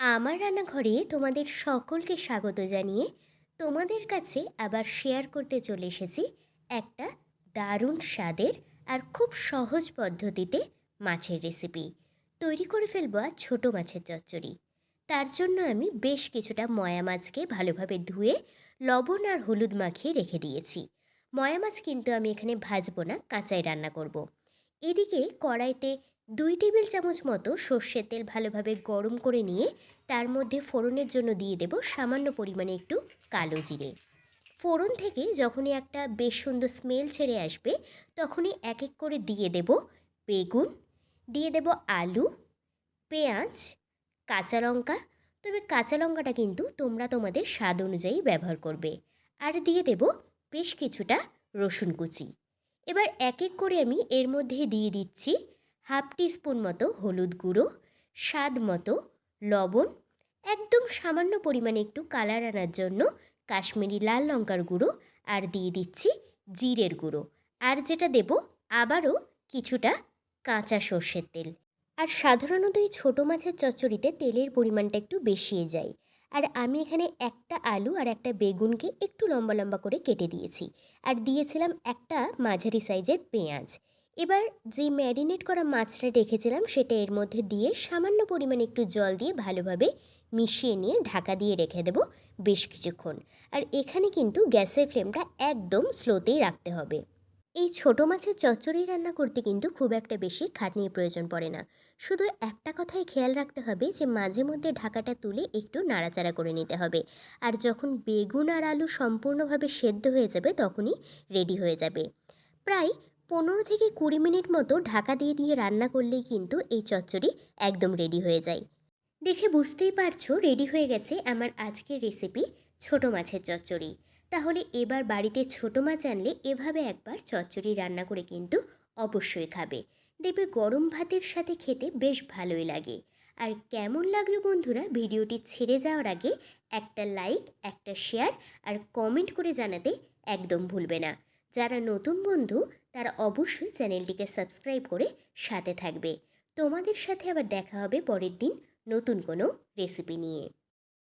আমার রান্নাঘরে তোমাদের সকলকে স্বাগত জানিয়ে তোমাদের কাছে আবার শেয়ার করতে চলে এসেছি একটা দারুণ স্বাদের আর খুব সহজ পদ্ধতিতে মাছের রেসিপি তৈরি করে ফেলব আর ছোটো মাছের চচ্চড়ি। তার জন্য আমি বেশ কিছুটা ময়া মাছকে ভালোভাবে ধুয়ে লবণ আর হলুদ মাখিয়ে রেখে দিয়েছি। ময়া মাছ কিন্তু আমি এখানে ভাজবো না, কাঁচাই রান্না করব। এদিকে কড়াইতে দুই টেবিল চামচ মতো সর্ষের তেল ভালোভাবে গরম করে নিয়ে তার মধ্যে ফোড়নের জন্য দিয়ে দেব সামান্য পরিমাণে একটু কালো জিরে। ফোড়ন থেকে যখনই একটা বেশ সুন্দর স্মেল ছেড়ে আসবে, তখনই এক এক করে দিয়ে দেব বেগুন, দিয়ে দেব আলু, পেঁয়াজ, কাঁচা লঙ্কা। তবে কাঁচা লঙ্কাটা কিন্তু তোমরা তোমাদের স্বাদ অনুযায়ী ব্যবহার করবে। আর দিয়ে দেব বেশ কিছুটা রসুন কুচি। এবার এক এক করে আমি এর মধ্যে দিয়ে দিচ্ছি হাফ টিস্পুন মতো হলুদ গুঁড়ো, স্বাদ মতো লবণ, একদম সামান্য পরিমাণে একটু কালার আনার জন্য কাশ্মীরি লাল লঙ্কার গুঁড়ো আর দিয়ে দিচ্ছি জিরের গুঁড়ো। আর যেটা দেব আবারও কিছুটা কাঁচা সর্ষের তেল। আর সাধারণত এই ছোটো মাছের চচ্চড়িতে তেলের পরিমাণটা একটু বেশিয়ে যায়। আর আমি এখানে একটা আলু আর একটা বেগুনকে একটু লম্বা লম্বা করে কেটে দিয়েছি। আর দিয়েছিলাম একটা মাঝারি সাইজের পেঁয়াজ। এবার যে ম্যারিনেট করা মাছটা রেখেছিলাম সেটা এর মধ্যে দিয়ে সামান্য পরিমাণে একটু জল দিয়ে ভালোভাবে মিশিয়ে নিয়ে ঢাকা দিয়ে রেখে দেবো বেশ কিছুক্ষণ। আর এখানে কিন্তু গ্যাসের ফ্লেমটা একদম স্লোতেই রাখতে হবে। এই ছোটো মাছের চচ্চড়ি রান্না করতে কিন্তু খুব একটা বেশি খাটনির প্রয়োজন পড়ে না। শুধু একটা কথাই খেয়াল রাখতে হবে যে মাঝে মধ্যে ঢাকাটা তুলে একটু নাড়াচাড়া করে নিতে হবে। আর যখন বেগুন আর আলু সম্পূর্ণভাবে সেদ্ধ হয়ে যাবে তখনই রেডি হয়ে যাবে। প্রায় পনেরো থেকে কুড়ি মিনিট মতো ঢাকা দিয়ে দিয়ে রান্না করলেই কিন্তু এই চচ্চড়ি একদম রেডি হয়ে যায়। দেখে বুঝতেই পারছ রেডি হয়ে গেছে আমার আজকের রেসিপি ছোট মাছের চচ্চড়ি। তাহলে এবার বাড়িতে ছোট মাছ আনলে এভাবে একবার চচ্চড়ি রান্না করে কিন্তু অবশ্যই খাবে। দেখবে গরম ভাতের সাথে খেতে বেশ ভালোই লাগে। আর কেমন লাগল বন্ধুরা, ভিডিওটি ছেড়ে যাওয়ার আগে একটা লাইক একটা শেয়ার আর কমেন্ট করে জানাতে একদম ভুলবে না। যারা নতুন বন্ধু, তারা অবশ্যই চ্যানেলটিকে সাবস্ক্রাইব করে সাথে থাকবে। তোমাদের সাথে আবার দেখা হবে পরের দিন নতুন কোনো রেসিপি নিয়ে।